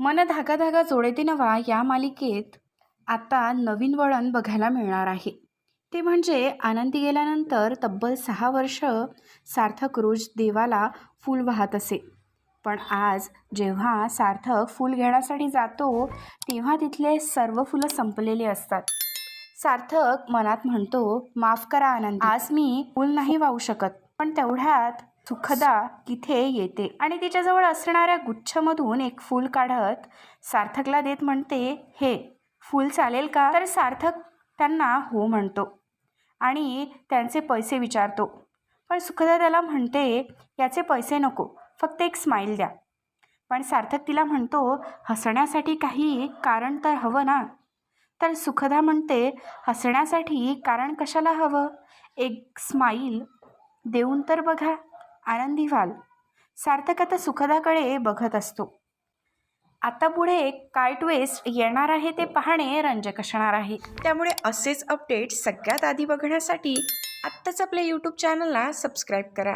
मन धागा धागा जोडे नवा या मालिकेत आता नवीन वळण बघायला मिळणार आहे. ते म्हणजे आनंदी गेल्यानंतर तब्बल सहा वर्ष सार्थक रोज देवाला फूल वाहत असे. पण आज जेव्हा सार्थक फूल घेण्यासाठी जातो तेव्हा तिथले सर्व फुलं संपलेली असतात. सार्थक मनात म्हणतो माफ करा आनंद. आज मी फूल नाही वाहू शकत. पण तेवढ्यात सुखदा तिथे येते. आणि तिच्याजवळ असणाऱ्या गुच्छमधून एक फूल काढत सार्थकला देत म्हणते हे फूल चालेल का? तर सार्थक त्यांना हो म्हणतो आणि त्यांचे पैसे विचारतो. पण सुखदा त्याला म्हणते याचे पैसे नको फक्त एक स्माईल द्या. पण सार्थक तिला म्हणतो हसण्यासाठी काही कारण तर हवं ना? तर सुखदा म्हणते हसण्यासाठी कारण कशाला हवं? एक स्माईल देऊन तर बघा. आनंदी व्हाल. सार्थक आता सुखदाकडे बघत असतो. आता पुढे काय ट्विस्ट येणार आहे ते पाहणे रंजक असणार आहे. त्यामुळे असेच अपडेट सगळ्यात आधी बघण्यासाठी आत्ताच आपल्या यूट्यूब चॅनलला सबस्क्राईब करा.